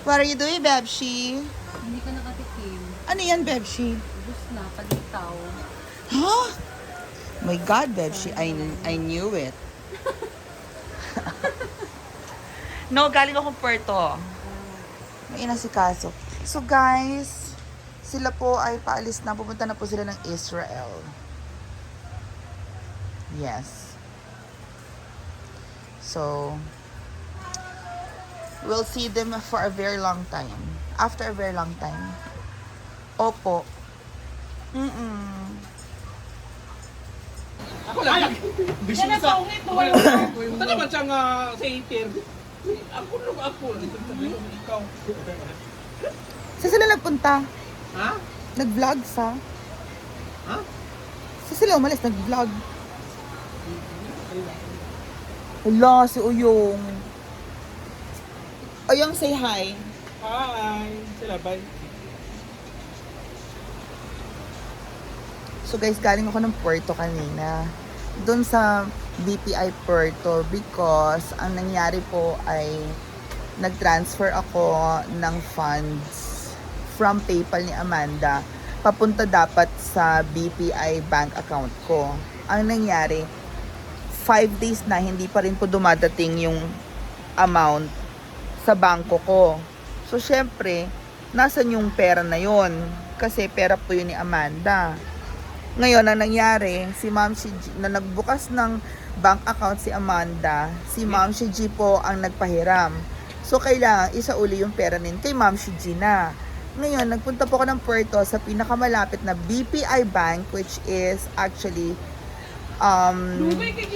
What are you doing, Bebshi? Hindi ka nakatikim. Ano yan, Bebshi? Ubus na, palitaw. Huh? My God, Bebshi, I, I knew it. no, galing akong Puerto. May inasikaso. So guys, sila po ay paalis na. Pupunta na po sila ng Israel. Yes. So, we'll see them for a very long time. After a very long time. Opo. Mm-mm. Ako lang. Bisyo sa... Ito naman siyang uh, sa hater. Ako lang ako. Ikaw. Saan sila nagpunta? Ha? Nag-vlog sa? Ha? Saan sila umalis? Nag-vlog. Hala, si Uyong. Uyong, say hi. Hi. Sila bye. So guys, galing ako ng Puerto kanina. Doon sa BPI Puerto because ang nangyari po ay nag-transfer ako ng funds from PayPal ni Amanda papunta dapat sa BPI bank account ko. Ang nangyari, 5 days na hindi pa rin po dumadating yung amount sa bangko ko. So, syempre, nasan yung pera na yon? Kasi pera po yun ni Amanda. Ngayon, ang nangyari, si Ma'am si G, na nagbukas ng bank account si Amanda, si Ma'am si G po ang nagpahiram. So, kailangan isa uli yung pera nin kay Ma'am si G na. Ngayon, nagpunta po ako ng Puerto sa pinakamalapit na BPI Bank, which is actually um, Dugay ka, G.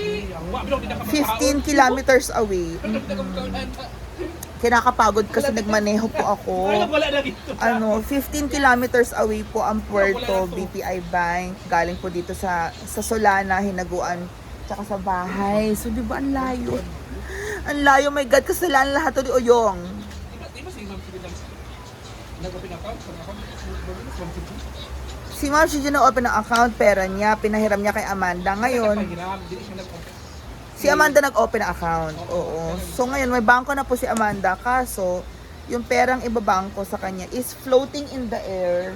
Wa, bilog, di na ka 15 kilometers away. Kinakapagod kasi nagmaneho po ako. Ano, 15 kilometers away po ang Puerto BPI Bank. Galing po dito sa sa Solana, Hinaguan, tsaka sa bahay. So, di ba ang layo? Ang layo, my God, kasalanan lahat to di Oyong. Si Ma'am Sige lang nag-open account? Pag-account? Ma'am Sige? Si Ma'am Shiji na open ng account, pera niya, pinahiram niya kay Amanda. Ngayon, si Amanda nag-open ng account. Oo. So, ngayon, may bangko na po si Amanda. Kaso, yung perang ibabangko sa kanya is floating in the air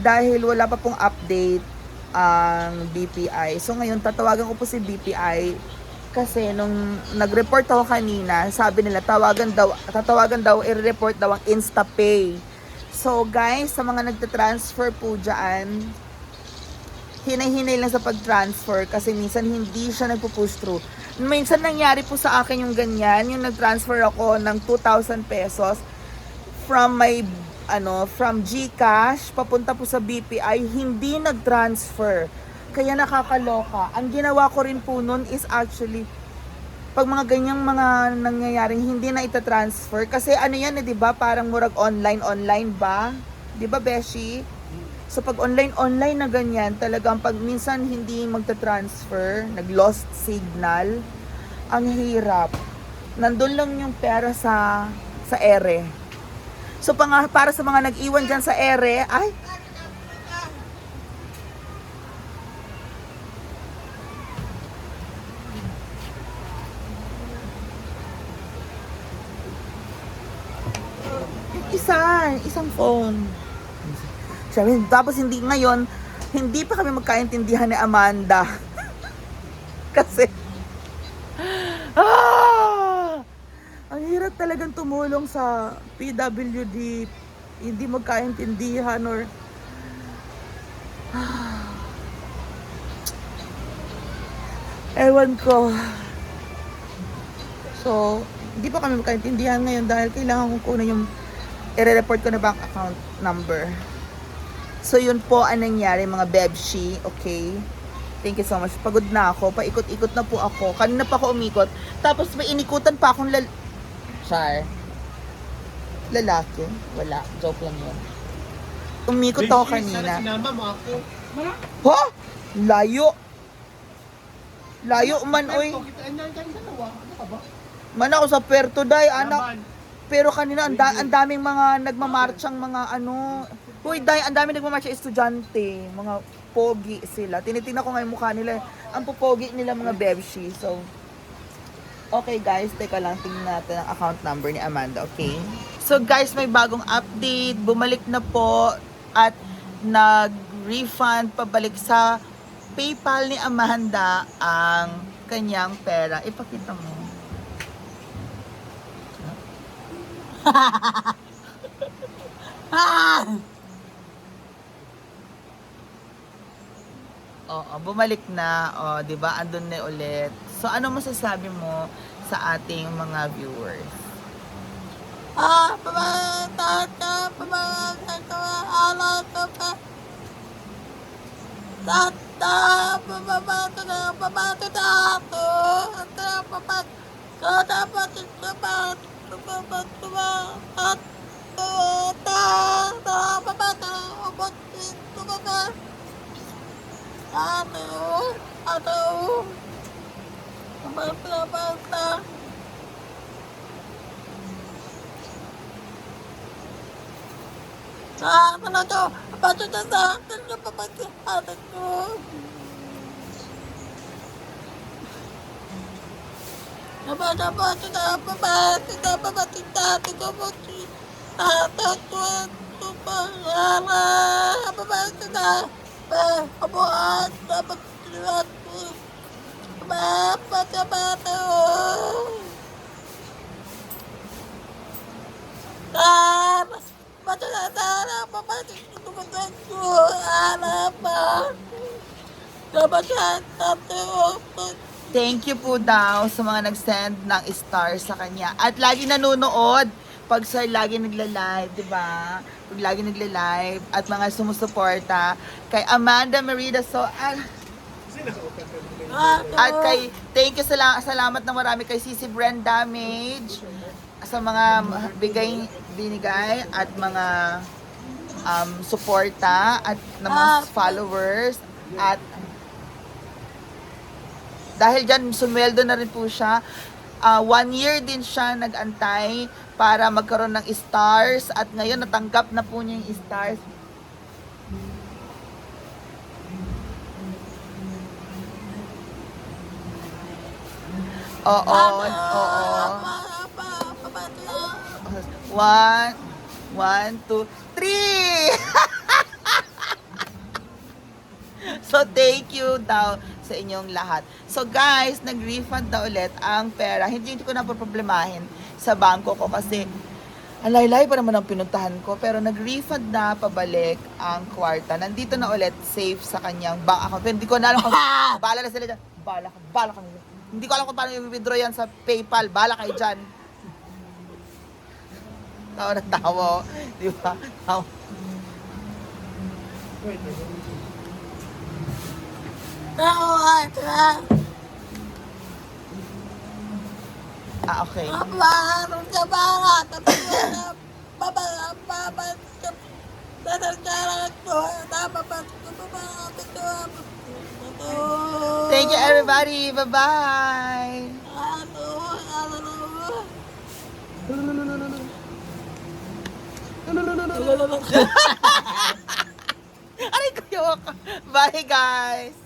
dahil wala pa pong update ang BPI. So ngayon tatawagan ko po si BPI kasi nung nag-report ako kanina, sabi nila tawagan daw tatawagan daw i-report daw ang InstaPay. So guys, sa mga nagta-transfer po diyan, hinay-hinay lang sa pag-transfer kasi minsan hindi siya nagpo-push through. Minsan nangyari po sa akin yung ganyan, yung nag-transfer ako ng 2,000 pesos from my ano, from GCash papunta po sa BPI, hindi nag-transfer. Kaya nakakaloka. Ang ginawa ko rin po nun is actually pag mga ganyang mga nangyayaring hindi na ita-transfer kasi ano yan eh, 'di ba? Parang murag online online ba? 'Di ba, Beshi? So pag online online na ganyan, talagang pag minsan hindi magta-transfer, nag-lost signal, ang hirap. Nandun lang yung pera sa sa ere. So pang, para sa mga nag-iwan dyan sa ere, ay, isa, isang phone. Sabi, tapos hindi ngayon, hindi pa kami magkaintindihan ni Amanda. Kasi, ah, ang hirap talagang tumulong sa PWD. Hindi magkaintindihan or ah, ewan ko. So, hindi pa kami magkaintindihan ngayon dahil kailangan kong kunin yung i-report ko na bank account number. So, yun po ang nangyari mga bebshi, okay? Thank you so much. Pagod na ako. Paikot-ikot na po ako. Kanina pa ako umikot. Tapos may inikutan pa akong lal... Char. Lalaki? Wala. Joke lang yun. Umikot ako kanina. Sinama mo ako. Ha? Layo. Layo man, oy. Man ako sa Puerto Day, anak. Pero kanina, ang, da- ang daming mga nagmamarchang mga ano. Uy, day, ang daming nagmamarchang estudyante. Mga pogi sila. Tinitingnan ko nga yung mukha nila. Ang pupogi nila mga bebshi. So, okay guys, teka lang, tingnan natin ang account number ni Amanda, okay? So guys, may bagong update. Bumalik na po at nag-refund pabalik sa PayPal ni Amanda ang kanyang pera. Ipakita mo. ah! Oo, bumalik na. O, di ba? Andun na ulit. So, ano masasabi mo sa ating mga viewers? Ah, pabata, pabata, ala, pabata. Tata, na ako. Tata, pabata. Tata, pabata, pabata, pabata. Tata, Ato, ato. Pabata, pabata. Sa ano to? Pato na sa akin na papatihatan ko. Nabato bato na pabato na pabatitati ko mo si Tata ko ito pa yara. Pabato na pa abuhat na pagkiliwat ko. Bapat na bato. Tama. Bato na tara, papatik ko ko, ala pa. Kabagan, tato, Thank you po daw sa mga nag-send ng star sa kanya. At lagi nanonood pag sir lagi nagla-live, di ba? Pag lagi nagla-live at mga sumusuporta kay Amanda Merida. So, ah, at kay, thank you sala, salamat na marami kay Sisi Brand Damage sa mga bigay binigay at mga um, suporta at ng mga followers at dahil dyan sumweldo na rin po siya Ah, one year din siya nag-antay para magkaroon ng stars at ngayon natanggap na po niya yung stars Oo, oo. One, one, two, three! so, thank you daw sa inyong lahat. So, guys, nag-refund na ulit ang pera. Hindi ko na problemahin sa bangko ko kasi alay-lay pa naman ang pinuntahan ko. Pero nag-refund na pabalik ang kwarta. Nandito na ulit, safe sa kanyang bank account. Pero Hindi ko na alam kung bala na sila dyan. Bala ka, bala ka. Hindi ko alam kung paano i-withdraw yan sa PayPal. Bala kayo dyan. Tawa na tawa. Di ba? Tawa. Ah, okay. Thank you, everybody. Bye-bye. Aray yung... Bye, guys.